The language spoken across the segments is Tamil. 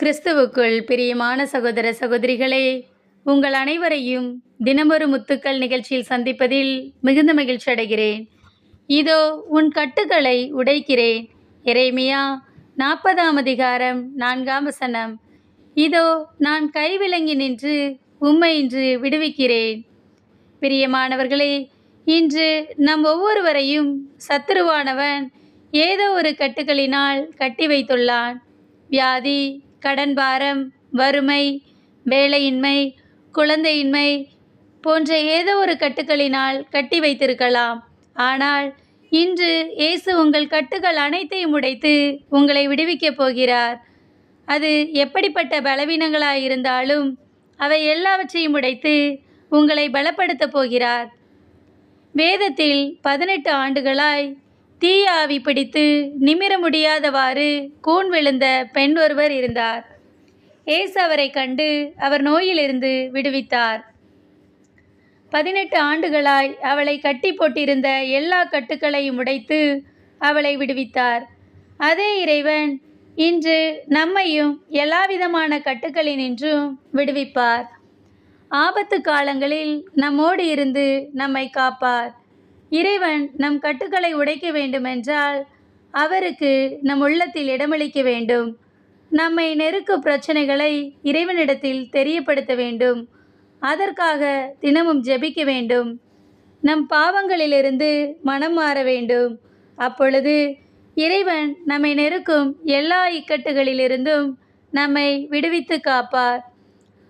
கிறிஸ்துவுக்குள் பிரியமான சகோதர சகோதரிகளே உங்கள் அனைவரையும் தினமொரு முத்துக்கள் நிகழ்ச்சியில் சந்திப்பதில் மிகுந்த மகிழ்ச்சி அடைகிறேன். இதோ உன் கட்டுகளை உடைக்கிறேன். இறைமையா நாற்பதாம் அதிகாரம் நான்காம் வசனம். இதோ நான் கைவிலங்கி நின்று உம்மை இன்று விடுவிக்கிறேன். பிரியமானவர்களே இன்று நம் ஒவ்வொருவரையும் சத்துருவானவன் ஏதோ ஒரு கட்டுகளினால் கட்டி வைத்துள்ளான். வியாதி கடன் பாரம் வறுமை வேலையின்மை குழந்தையின்மை போன்ற ஏதோ ஒரு கட்டுகளினால் கட்டி வைத்திருக்கலாம். ஆனால் இன்று இயேசு உங்கள் கட்டுகள் அனைத்தையும் உடைத்து உங்களை விடுவிக்கப் போகிறார். அது எப்படிப்பட்ட பலவீனங்களாக இருந்தாலும் அவை எல்லாவற்றையும் உடைத்து உங்களை பலப்படுத்தப் போகிறார். வேதத்தில் பதினெட்டு ஆண்டுகளாய் தீயாவி பிடித்து நிமிர முடியாதவாறு கூன் விழுந்த பெண் ஒருவர் இருந்தார். ஏசு அவரை கண்டு அவர் நோயிலிருந்து விடுவித்தார். பதினெட்டு ஆண்டுகளாய் அவளை கட்டி போட்டிருந்த எல்லா கட்டுக்களையும் உடைத்து அவளை விடுவித்தார். அதே இறைவன் இன்று நம்மையும் எல்லாவிதமான கட்டுக்களினின்றும் விடுவிப்பார். ஆபத்து காலங்களில் நம்மோடு இருந்து நம்மை காப்பார். இறைவன் நம் கட்டுக்களை உடைக்க வேண்டுமென்றால் அவருக்கு நம் உள்ளத்தில் இடமளிக்க வேண்டும். நம்மை நெருக்கும் பிரச்சனைகளை இறைவனிடத்தில் தெரியப்படுத்த வேண்டும். அதற்காக தினமும் ஜெபிக்க வேண்டும். நம் பாவங்களிலிருந்து மனம் மாற வேண்டும். அப்பொழுது இறைவன் நம்மை நெருக்கும் எல்லா இக்கட்டுகளிலிருந்தும் நம்மை விடுவித்து காப்பார்.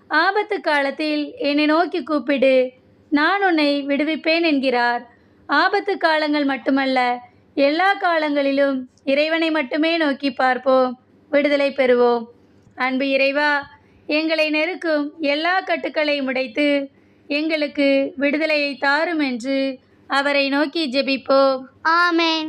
ஆபத்து காலத்தில் என்னை நோக்கி கூப்பிடு நான் உன்னை விடுவிப்பேன் என்கிறார். ஆபத்து காலங்கள் மட்டுமல்ல எல்லா காலங்களிலும் இறைவனை மட்டுமே நோக்கி பார்ப்போம் விடுதலை பெறுவோம். அன்பு இறைவா எங்களை நெருக்கும் எல்லா கட்டுக்களையும் உடைத்து எங்களுக்கு விடுதலையை தாரும் என்று அவரை நோக்கி ஜெபிப்போம். ஆமேன்.